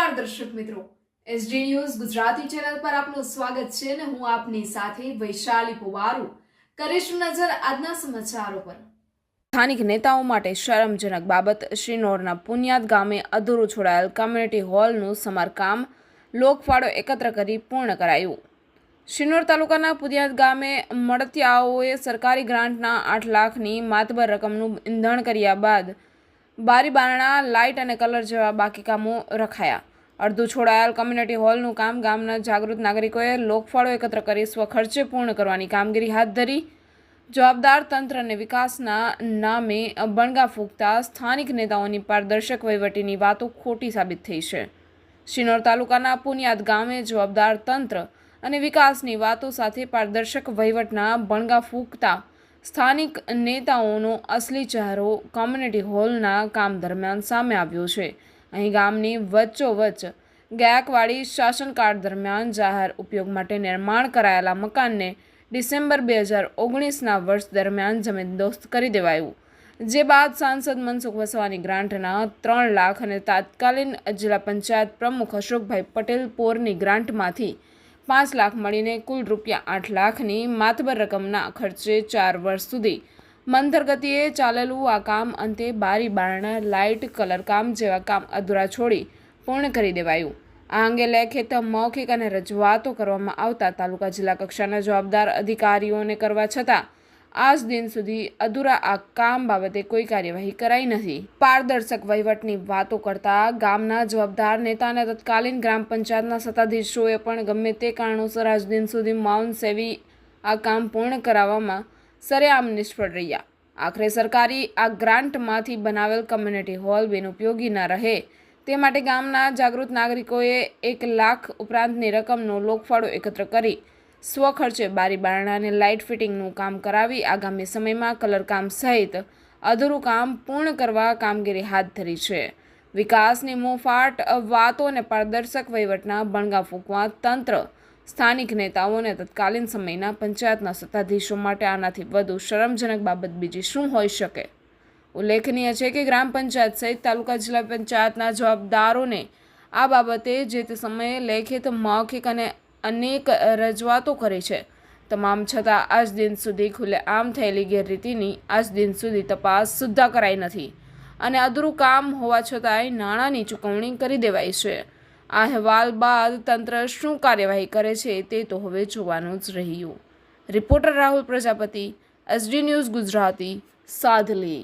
નમસ્કાર દર્શક મિત્રો. એસડી ન્યૂઝ ગુજરાતી ચેનલ પર આપનું સ્વાગત છે અને હું આપની સાથે વૈશાલી પુવારુ. કરીશું નજર આજના સમાચારો પર. સ્થાનિક નેતાઓ માટે શરમજનક બાબત. શ્રીનોરના પુન્યાદ ગામે અધૂરું છોડાયેલ કમ્યુનિટી હોલનું સમારકામ લોકફાળો એકત્ર કરી પૂર્ણ કરાયું. શ્રીનોર તાલુકાના પુનિયાદ ગામે મળતિયાઓએ સરકારી ગ્રાન્ટના આઠ લાખની માતબર રકમનું ઈંધણ કર્યા બાદ બારી બારણા લાઇટ અને કલર જેવા બાકી કામો રખાયા. અડધું છોડાયેલ કમ્યુનિટી હોલનું કામ ગામના જાગૃત નાગરિકોએ લોકફાળો એકત્ર કરી સ્વખર્ચે પૂર્ણ કરવાની કામગીરી હાથ ધરી. જવાબદાર તંત્ર અને વિકાસના નામે બણગા ફૂંકતા સ્થાનિક નેતાઓની પારદર્શક વહીવટીની વાતો ખોટી સાબિત થઈ છે. શિનોર તાલુકાના પુનિયાદ ગામે જવાબદાર તંત્ર અને વિકાસની વાતો સાથે પારદર્શક વહીવટના બણગા ફૂંકતા સ્થાનિક નેતાઓનો અસલી ચહેરો કોમ્યુનિટી હોલના કામ દરમિયાન સામે આવ્યો છે. અહીં ગામની વચ્ચોવચ્ચ ગાયકવાડી શાસનકાળ દરમિયાન જાહેર ઉપયોગ માટે નિર્માણ કરાયેલા મકાનને ડિસેમ્બર બે હજાર ઓગણીસના વર્ષ દરમિયાન જમીનદોસ્ત કરી દેવાયું. જે બાદ સાંસદ મનસુખ વસવાની ગ્રાન્ટના ત્રણ લાખ અને તાત્કાલીન જિલ્લા પંચાયત પ્રમુખ અશોકભાઈ પટેલ પોરની ગ્રાન્ટમાંથી પાંચ લાખ મળીને કુલ રૂપિયા આઠ લાખની માતબર રકમના ખર્ચે ચાર વર્ષ સુધી મંથર ગતિએ ચાલેલું આ કામ અંતે બારી બારણા લાઇટ કલર કામ જેવા કામ અધૂરા છોડી પૂર્ણ કરી દેવાયું. આ અંગે લેખિત, મૌખિક અને રજૂઆતો કરવામાં આવતા તાલુકા જિલ્લા કક્ષાના જવાબદાર અધિકારીઓને કરવા છતાં આજ દિન સુધી અધૂરા આ કામ બાબતે કોઈ કાર્યવાહી કરાઈ નથી. પારદર્શક વહીવટની વાતો કરતા ગામના જવાબદાર નેતા અને તત્કાલીન ગ્રામ પંચાયતના સત્તાધીશોએ પણ ગમે તે કારણોસર આજ દિન સુધી મૌન સેવી આ કામ પૂર્ણ કરાવવામાં સરેઆમ નિષ્ફળ રહ્યા. આખરે સરકારી આ ગ્રાન્ટમાંથી બનાવેલ કમ્યુનિટી હોલ બિનઉપયોગી ન રહે. તે માટે ગામના જાગૃત નાગરિકોએ એક લાખ ઉપરાંતની રકમનો લોકફાળો એકત્ર કરી સ્વખર્ચે બારી બારણાને લાઇટ ફિટિંગનું કામ કરાવી આગામી સમયમાં કલરકામ સહિત અધૂરું કામ પૂર્ણ કરવા કામગીરી હાથ ધરી છે. વિકાસની મોંફાટ વાતો અને પારદર્શક વહીવટના બણગા ફૂંકવા તંત્ર સ્થાનિક નેતાઓને તત્કાલીન સમયના પંચાયતના સત્તાધીશો માટે આનાથી વધુ શરમજનક બાબત બીજી શું હોઈ શકે? ઉલ્લેખનીય છે કે ગ્રામ પંચાયત સહિત તાલુકા જિલ્લા પંચાયતના જવાબદારોને આ બાબતે જે તે સમયે લેખિત, મૌખિક અને અનેક રજૂઆતો કરી છે. તમામ છતાં આજ દિન સુધી ખુલ્લે આમ થયેલી ગેરરીતિની આજ દિન સુધી તપાસ સુદ્ધા કરાઈ નથી અને અધૂરું કામ હોવા છતાંય નાણાંની ચૂકવણી કરી દેવાઈ છે. આ અહેવાલ બાદ તંત્ર શું કાર્યવાહી કરે છે તે તો હવે જોવાનું જ રહ્યું. Reporter Rahul Prajapati, SD news Gujarati Sadhli